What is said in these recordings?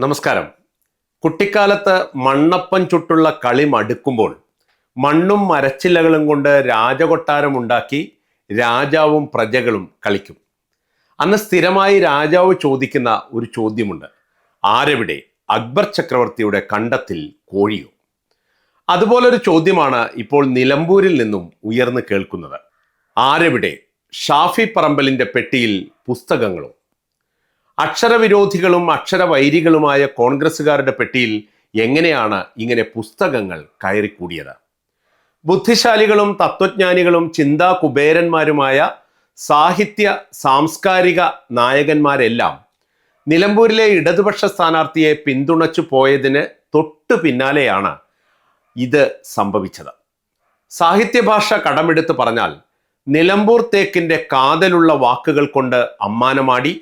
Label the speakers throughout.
Speaker 1: നമസ്കാരം. കുട്ടിക്കാലത്ത് മണ്ണപ്പൻ ചുട്ടുള്ള കളി മടുക്കുമ്പോൾ മണ്ണും മരച്ചില്ലകളും കൊണ്ട് രാജകൊട്ടാരമുണ്ടാക്കി രാജാവും പ്രജകളും കളിക്കും. അന്ന് സ്ഥിരമായി രാജാവ് ചോദിക്കുന്ന ഒരു ചോദ്യമുണ്ട്. ആരെവിടെ? അക്ബർ ചക്രവർത്തിയുടെ കണ്ടത്തിൽ കോഴിയോ? അതുപോലൊരു ചോദ്യമാണ് ഇപ്പോൾ നിലമ്പൂരിൽ നിന്നും ഉയർന്നു കേൾക്കുന്നത്. ആരെവിടെ? ഷാഫി പറമ്പലിന്റെ പെട്ടിയിൽ പുസ്തകങ്ങളോ? അക്ഷരവിരോധികളും അക്ഷരവൈരികളുമായ കോൺഗ്രസ്സുകാരുടെ പെട്ടിയിൽ എങ്ങനെയാണ് ഇങ്ങനെ പുസ്തകങ്ങൾ കയറിക്കൂടിയത്? ബുദ്ധിശാലികളും തത്വജ്ഞാനികളും ചിന്താ കുബേരന്മാരുമായ സാഹിത്യ സാംസ്കാരിക നായകന്മാരെല്ലാം നിലമ്പൂരിലെ ഇടതുപക്ഷ സ്ഥാനാർത്ഥിയെ പിന്തുണച്ചു പോയതിന് തൊട്ടു പിന്നാലെയാണ് ഇത് സംഭവിച്ചത്. സാഹിത്യഭാഷ കടമെടുത്ത് പറഞ്ഞാൽ നിലമ്പൂർ തേക്കിന്റെ കാതലുള്ള വാക്കുകൾ കൊണ്ട് അമ്മാനമാടി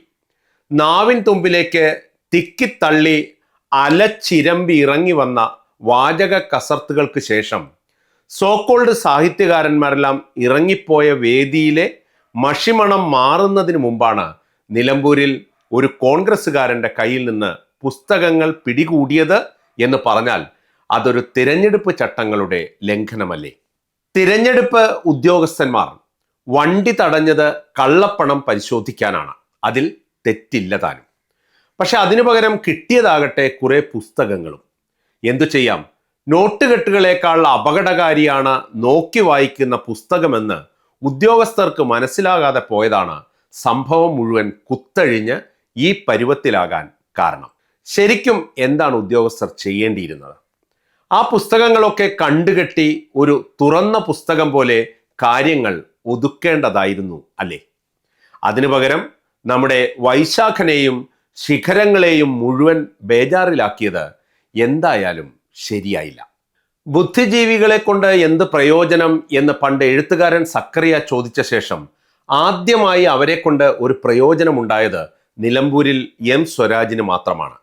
Speaker 1: നാവിൻ തുമ്പിലേക്ക് തിക്കിത്തള്ളി അലച്ചിരമ്പി ഇറങ്ങി വന്ന വാചക കസർത്തുകൾക്ക് ശേഷം സോക്കോൾഡ് സാഹിത്യകാരന്മാരെല്ലാം ഇറങ്ങിപ്പോയ വേദിയിലെ മഷിമണം മാറുന്നതിന് മുമ്പാണ് നിലമ്പൂരിൽ ഒരു കോൺഗ്രസ്സുകാരന്റെ കയ്യിൽ നിന്ന് പുസ്തകങ്ങൾ പിടികൂടിയത് എന്ന് പറഞ്ഞാൽ അതൊരു തിരഞ്ഞെടുപ്പ് ചട്ടങ്ങളുടെ ലംഘനമല്ലേ? തിരഞ്ഞെടുപ്പ് ഉദ്യോഗസ്ഥന്മാർ വണ്ടി തടഞ്ഞത് കള്ളപ്പണം പരിശോധിക്കാനാണ്. അതിൽ തെറ്റില്ല താനും. പക്ഷെ അതിനു പകരം കിട്ടിയതാകട്ടെ കുറെ പുസ്തകങ്ങളും. എന്തു ചെയ്യാം? നോട്ടുകെട്ടുകളേക്കാൾ അപകടകാരിയാണ് നോക്കി വായിക്കുന്ന പുസ്തകമെന്ന് ഉദ്യോഗസ്ഥർക്ക് മനസ്സിലാകാതെ പോയതാണ് സംഭവം മുഴുവൻ കുത്തഴിഞ്ഞ് ഈ പരുവത്തിലാകാൻ കാരണം. ശരിക്കും എന്താണ് ഉദ്യോഗസ്ഥർ ചെയ്യേണ്ടിയിരുന്നത്? ആ പുസ്തകങ്ങളൊക്കെ കണ്ടുകെട്ടി ഒരു തുറന്ന പുസ്തകം പോലെ കാര്യങ്ങൾ ഒതുക്കേണ്ടതായിരുന്നു അല്ലേ? അതിനു പകരം നമ്മുടെ വൈശാഖനെയും ശിഖരങ്ങളെയും മുഴുവൻ ബേജാറിലാക്കിയത് എന്തായാലും ശരിയായില്ല. ബുദ്ധിജീവികളെ കൊണ്ട് എന്ത് പ്രയോജനം എന്ന് പണ്ട് എഴുത്തുകാരൻ സക്കറിയ ചോദിച്ച ശേഷം ആദ്യമായി അവരെ കൊണ്ട് ഒരു പ്രയോജനമുണ്ടായത് നിലമ്പൂരിൽ എം സ്വരാജിന് മാത്രമാണ്.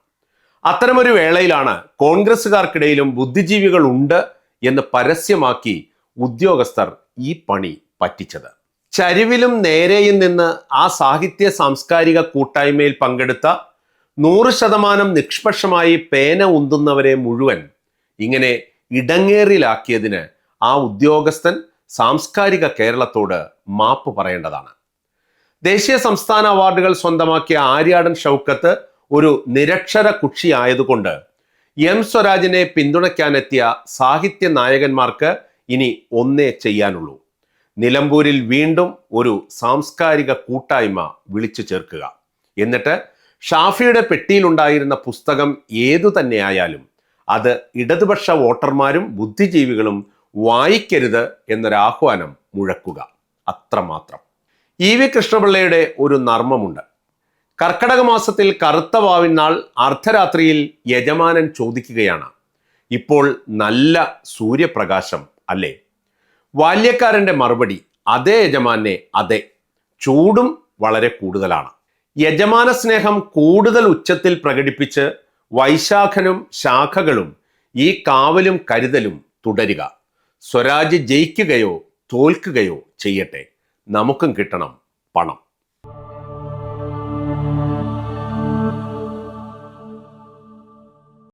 Speaker 1: അത്തരമൊരു വേളയിലാണ് കോൺഗ്രസ്സുകാർക്കിടയിലും ബുദ്ധിജീവികൾ ഉണ്ട് എന്ന് പരസ്യമാക്കി ഉദ്യോഗസ്ഥർ ഈ പണി പറ്റിച്ചത്. ചരിവിലും നേരെയും നിന്ന് ആ സാഹിത്യ സാംസ്കാരിക കൂട്ടായ്മയിൽ പങ്കെടുത്ത നൂറ് ശതമാനം നിഷ്പക്ഷമായി പേന ഉന്തുന്നവരെ മുഴുവൻ ഇങ്ങനെ ഇടങ്ങേറിലാക്കിയതിന് ആ ഉദ്യോഗസ്ഥൻ സാംസ്കാരിക കേരളത്തോട് മാപ്പ് പറയേണ്ടതാണ്. ദേശീയ സംസ്ഥാന അവാർഡുകൾ സ്വന്തമാക്കിയ ആര്യാടൻ ഷൗക്കത്ത് ഒരു നിരക്ഷര കുക്ഷിയായതുകൊണ്ട് എം സ്വരാജിനെ പിന്തുണയ്ക്കാനെത്തിയ സാഹിത്യ നായകന്മാർക്ക് ഇനി ഒന്നേ ചെയ്യാനുള്ളൂ. നിലമ്പൂരിൽ വീണ്ടും ഒരു സാംസ്കാരിക കൂട്ടായ്മ വിളിച്ചു ചേർക്കുക. എന്നിട്ട് ഷാഫിയുടെ പെട്ടിയിലുണ്ടായിരുന്ന പുസ്തകം ഏതു തന്നെയായാലും അത് ഇടതുപക്ഷ വോട്ടർമാരും ബുദ്ധിജീവികളും വായിക്കരുത് എന്നൊരാഹ്വാനം മുഴക്കുക. അത്രമാത്രം. ഇ വി കൃഷ്ണപിള്ളയുടെ ഒരു നർമ്മമുണ്ട്. കർക്കടക മാസത്തിൽ കറുത്ത വാവിനാൾ അർദ്ധരാത്രിയിൽ യജമാനൻ ചോദിക്കുകയാണ് ഇപ്പോൾ നല്ല സൂര്യപ്രകാശം അല്ലേ? ബാല്യക്കാരന്റെ മറുപടി അതേ യജമാനെ അതെ. ചൂടും വളരെ കൂടുതലാണ്. യജമാന സ്നേഹം കൂടുതൽ ഉച്ചത്തിൽ പ്രകടിപ്പിച്ച് വൈശാഖനും ശാഖകളും ഈ കാവലും കരുതലും തുടരുക. സ്വരാജ് ജയിക്കുകയോ തോൽക്കുകയോ ചെയ്യട്ടെ. നമുക്കും കിട്ടണം പണം.